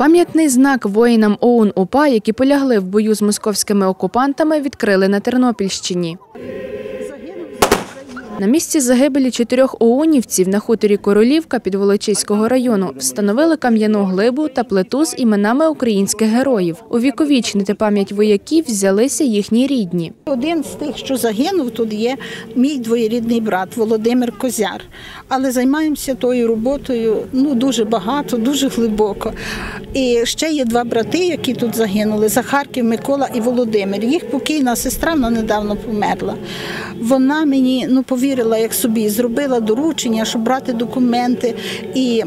Пам'ятний знак воїнам ОУН УПА, які полягли в бою з московськими окупантами, відкрили на Тернопільщині. На місці загибелі чотирьох оунівців на хуторі Королівка Підволочиського району встановили кам'яну глибу та плиту з іменами українських героїв. Увіковічнити пам'ять вояків взялися їхні рідні. Один з тих, що загинув, тут є мій двоєрідний брат Володимир Козяр. Але займаємося тою роботою ну дуже багато, дуже глибоко. І ще є два брати, які тут загинули: Захарків, Микола і Володимир. Їх покійна сестра вона недавно померла. Вона мені ну повірила як собі, зробила доручення, щоб брати документи і.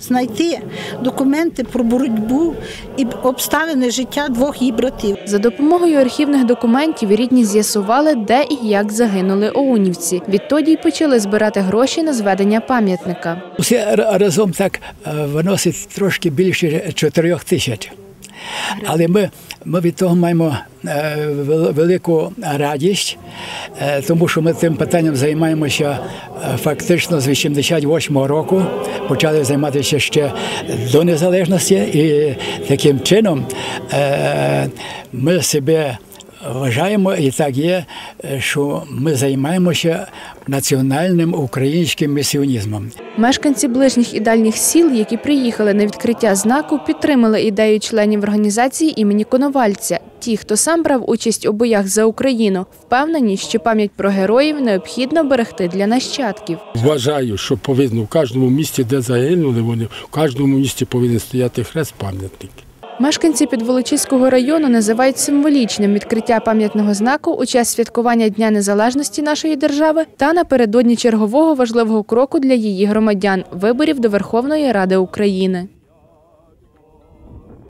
Знайти документи про боротьбу і обставини життя двох її братів. За допомогою архівних документів рідні з'ясували, де і як загинули оунівці. Відтоді й почали збирати гроші на зведення пам'ятника. Усе разом так е, виносить трошки більше 4 тисяч. Але ми, ми від того маємо е, велику радість, е, тому що ми цим питанням займаємося е, фактично з 88-го року. Почали займатися ще до незалежності, і таким чином ми себе вважаємо, і так є, е, що ми займаємося національним українським місіонізмом. Мешканці ближніх і дальніх сіл, які приїхали на відкриття знаку, підтримали ідею членів організації імені Коновальця. Ті, хто сам брав участь у боях за Україну, впевнені, що пам'ять про героїв необхідно берегти для нащадків. Вважаю, що повинно в кожному місті, де загинули вони, в кожному місті повинен стояти хрест пам'ятник. Мешканці Підволочиського району називають символічним відкриття пам'ятного знаку у час святкування Дня Незалежності нашої держави та напередодні чергового важливого кроку для її громадян виборів до Верховної Ради України.